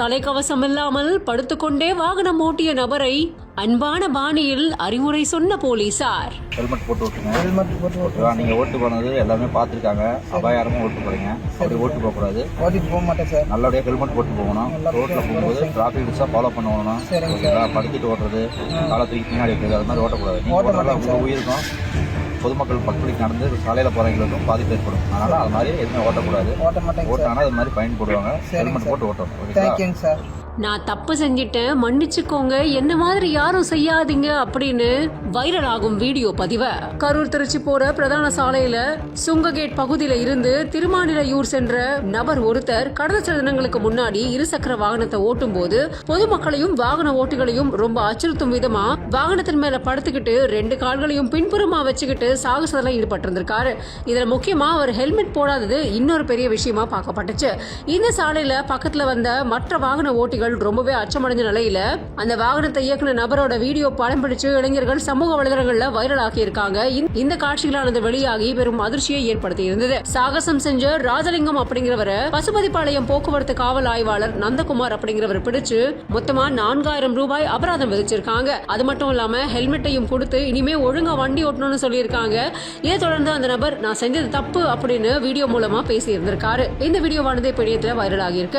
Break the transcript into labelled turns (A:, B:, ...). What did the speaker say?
A: தலைக்கவசம் இல்லாமல் படுத்துக்கொண்டே வாகனம் ஓட்டிய நபரை அன்பான பாணியில் அறிவுரை சொன்ன போலீசார்.
B: ஹெல்மெட் போட்டு ஓட்டுங்க.
C: ஹெல்மெட் போட்டு ஓட்டு
B: ஓகேவா? நீங்கள் ஓட்டு போனது எல்லாமே பார்த்துருக்காங்க. அபாயாரமாக ஓட்டு போறீங்க. அப்படி ஓட்டு போகக்கூடாது.
C: ஓட்டிட்டு போக மாட்டேன் சார்.
B: நல்லபடியாக ஹெல்மெட் போட்டு போகணும். ரோட்டில் போகும்போது டிராஃபிக் ரூல்ஸாக ஃபாலோ பண்ணணும். ஓகேவா? படுத்துட்டு ஓட்டுறது காலை தூக்கி பின்னாடி வைக்கிறது அது மாதிரி ஓட்டக்கூடாது. நீங்கள் ஓட்டுறதால உயிருக்கும் பொதுமக்கள் பக்தலிக்கு நடந்து சாலையில் போகிறவங்களுக்கும் பாதிப்பு ஏற்படும். அதனால் அது மாதிரி எதுவுமே ஓட்டக்கூடாது.
C: ஓட்ட சார்
B: ஓட்டானா அது மாதிரி ஃபைன் போடுவாங்க.
C: சரிங்க
B: ஹெல்மெட். போட்டு ஓட்டணும். ஓகேங்களா?
C: தேங்க்யூங்க சார்.
A: நான் தப்பு செஞ்சிட்டேன் மன்னிச்சுக்கோங்க. என்ன மாதிரி யாரும் செய்யாதீங்க அப்படின்னு வைரல் ஆகும் வீடியோ பதிவை. கரூர் திருச்சி போற பிரதான சாலையில சுங்ககேட் பகுதியில இருந்து திருமாநிலையூர் சென்ற நபர் ஒருத்தர் கடந்த சில தினங்களுக்கு முன்னாடி இருசக்கர வாகனத்தை ஓட்டும் போது பொதுமக்களையும் வாகன ஓட்டிகளையும் ரொம்ப அச்சுறுத்தும் விதமா வாகனத்தின் மேல படுத்துக்கிட்டு ரெண்டு கால்களையும் பின்புறமா வச்சுக்கிட்டு சாகசத்துல ஈடுபட்டிருந்திருக்காரு. இதுல முக்கியமா அவர் ஹெல்மெட் போடாதது இன்னொரு பெரிய விஷயமா பார்க்கப்பட்டுச்சு. இந்த சாலையில பக்கத்துல வந்த மற்ற வாகன ஓட்டிகள் ரொம்பவே அச்சமடைஞ்ச நிலையில அந்த வாகனத்தை இயக்குன நபரோட வீடியோ படம் பிடிச்சு இளைஞர்கள் சமூக வலைதளங்கள்ல வைரல் ஆக்கியிருக்காங்க. இந்த காட்சிகளானது வெளியாகி பெரும் அதிர்ச்சியை ஏற்படுத்தி இருந்தது சாகசம் செஞ்ச ராஜலிங்கம் அப்படிங்கிறவரை பசுபதிப்பாளையம் போக்குவரத்து காவல் ஆய்வாளர் நந்தகுமார் அப்படிங்கிறவர் பிடிச்சு மொத்தமா நான்காயிரம் ரூபாய் அபராதம் விதிச்சிருக்காங்க. அது மட்டும் இல்லாம ஹெல்மெட்டையும் கொடுத்து இனிமே ஒழுங்கா வண்டி ஓட்டணும்னு சொல்லியிருக்காங்க. இதை தொடர்ந்து அந்த நபர் நான் செஞ்சது தப்பு அப்படின்னு வீடியோ மூலமா பேசி இருந்திருக்காரு இந்த வீடியோவானது இப்ப வைரல் ஆகியிருக்கு.